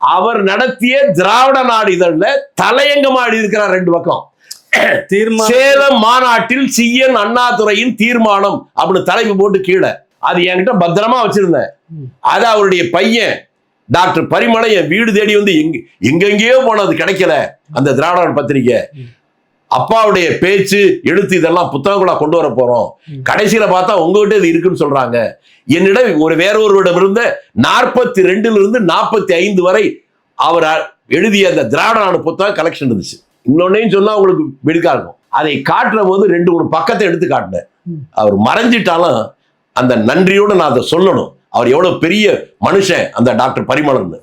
அவர் நடத்திய திராவிட நாடு இதழ்ல தலையங்கமா எழுதியிருக்கிறார் ரெண்டு பக்கம். சேலம் மாநாட்டில் சிஎன் அண்ணாதுரையின் தீர்மானம் அப்படின்னு தலைப்பு போட்டு கீழே. அது என்கிட்ட பத்திரமா வச்சிருந்தேன். அது அவருடைய பையன் டாக்டர் பரிமளம் என் வீடு தேடி வந்து எங்க எங்கெங்கேயோ போனது கிடைக்கல அந்த திராவிட பத்திரிக்கை. அப்பாவுடைய பேச்சு எழுத்து இதெல்லாம் புத்தகங்களா கொண்டு வர போறோம். கடைசியில பார்த்தா உங்ககிட்ட இது இருக்குன்னு சொல்றாங்க. என்னிடம் ஒரு வேற ஒருவரிடம் இருந்த நாற்பத்தி ரெண்டுல இருந்து நாற்பத்தி ஐந்து வரை அவர் எழுதிய அந்த திராவிட நாடு புத்தகம் கலெக்ஷன் இருந்துச்சு. இன்னொன்னையும் சொன்னா உங்களுக்கு வெடுக்கா இருக்கும். அதை காட்டுற போது ரெண்டு மூணு பக்கத்தை எடுத்து காட்டினேன். அவர் மறைஞ்சிட்டாலும் அந்த நன்றியோட நான் அதை சொல்லணும். அவர் எவ்வளவு பெரிய மனுஷன் அந்த டாக்டர் வள-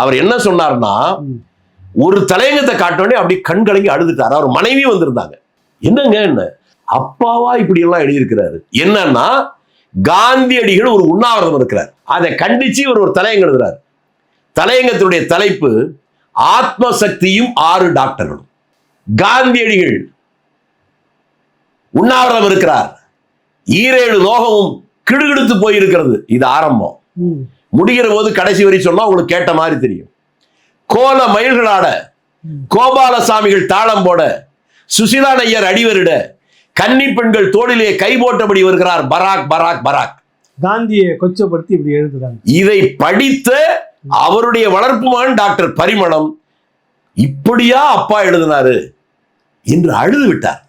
அவர் என்ன சொன்னார்னா. ஒரு தலையங்கத்தை காட்டோடனே அப்படி கண் கலங்கி அழுதுட்டார். அவர் மனைவி வந்திருந்தாங்க. என்னங்க என்ன? அப்பாவா இப்படி எல்லாம் எழுதியிருக்கிறாரு. என்னன்னா காந்தியடிகள் ஒரு உண்ணாவிரதம் இருக்கிறார். அதை கண்டிச்சு இவர் ஒரு தலையங்கம் எழுதுறாரு. தலையங்கத்தினுடைய தலைப்பு ஆத்ம சக்தியும் ஆறு டாக்டர்களும். காந்தியடிகள் உண்ணாவிரதம் இருக்கிறார். ஈரேழு லோகமும் கிடுகிடுத்து போயிருக்கிறது. இது ஆரம்பம். முடிகிற போது கடைசி வரை சொன்னா உங்களுக்கு கேட்ட மாதிரி தெரியும். கோல மயில்களாட கோபாலசாமிகள் தாளம் போட சுசிலா நையர் அடிவரிட கன்னி பெண்கள் தோளிலே கை போட்டபடி வருகிறார் பராக் பராக் பராக். காந்தியை கொச்சப்படுத்தி இப்படி எழுதுறாங்க இதை படித்த அவருடைய வளர்ப்பு மகன் டாக்டர் பரிமளம் இப்படியா அப்பா எழுதினாரு என்று அழுது விட்டார்.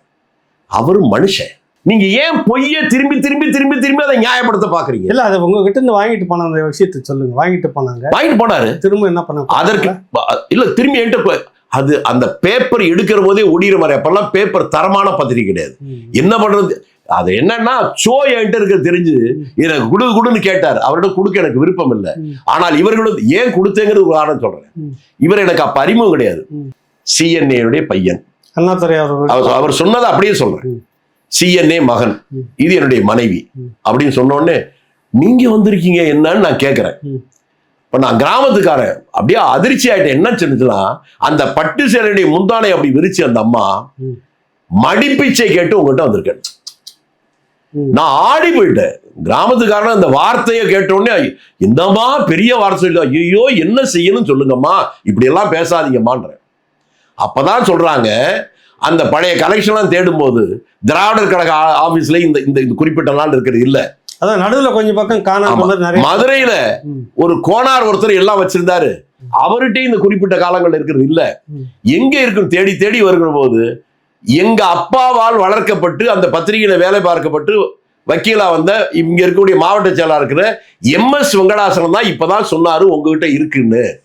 அவர் மனுஷன். நீங்க ஏன் பொய்ய திரும்பி திரும்பி திரும்பி திரும்பி அதை நியாயப்படுத்த பாக்குறீங்க இல்ல அதை உங்ககிட்ட இருந்து வாங்கிட்டு போன அந்த விஷயத்தை சொல்லுங்க. வாங்கிட்டு போனாங்க. வாங்கிட்டு போனாரு. திரும்ப என்ன பண்ண அதற்கு இல்ல திரும்பி என்கிட்ட அது அந்த பேப்பர் எடுக்கிற போதே ஒடிகிற மாதிரி அப்பெல்லாம் பேப்பர் தரமான பத்திரிகை கிடையாது. என்ன பண்றது? அது என்னன்னா ஷோ என்கிட்ட இருக்க தெரிஞ்சு எனக்கு குடு குடுன்னு கேட்டார். அவர்கிட்ட கொடுக்க எனக்கு விருப்பம் இல்லை. ஆனால் இவர்களும் ஏன் கொடுத்தேங்கிறது ஒரு காரணம் சொல்றேன். இவர் எனக்கு அப்ப அறிமுகம் கிடையாது. ம். சிஎன்ஏடைய பையன். அவர் சொன்னதை அப்படியே சொல்றேன். சிஎன்ஏ மகன். இது என்னுடைய மனைவி. அப்படின்னு சொன்ன உடனே நீங்க வந்திருக்கீங்க என்னன்னு நான் கேட்கிறேன். இப்ப நான் கிராமத்துக்காரன் அப்படியே அதிர்ச்சி ஆயிட்டேன் என்ன சொன்னுச்சுன்னா அந்த பட்டு சேலையுடைய முந்தானை அப்படி விரிச்சு அந்த அம்மா. மடிப்பிச்சை கேட்டு உங்ககிட்ட வந்திருக்கேன். நான் ஆடி போயிட்டேன் கிராமத்துக்காரன் அந்த வார்த்தையை கேட்ட உடனே இந்தம்மா பெரிய வார்த்தை சொல்லி ஐயோ என்ன செய்யணும்னு சொல்லுங்கம்மா இப்படி எல்லாம் பேசாதீங்கம்மான்றேன் அப்பதான் சொல்றாங்க அந்த பழைய கலெக்ஷன்லாம் தேடும்போது திராவிடர் கழக ஆபீஸ்ல இந்த இந்த குறிப்பிட்ட நாள் இருக்கிறது இல்ல. அதான் நடுவுல கொஞ்சம் பக்கம் காணாம மதுரையில. ஒரு கோனார் ஒருத்தர் எல்லாம் வச்சிருந்தாரு. அவர்கிட்ட இந்த குறிப்பிட்ட காலங்கள் இருக்கிறது இல்ல. எங்க இருக்கும்? தேடி தேடி வருகிற போது எங்க அப்பாவால் வளர்க்கப்பட்டு அந்த பத்திரிகையில வேலை பார்க்கப்பட்டு வக்கீலா வந்த இங்க இருக்கக்கூடிய மாவட்ட செயலாளர் இருக்கிற எம் எஸ் வெங்கடாசலம் தான் இப்பதான் சொன்னாரு உங்ககிட்ட இருக்குன்னு.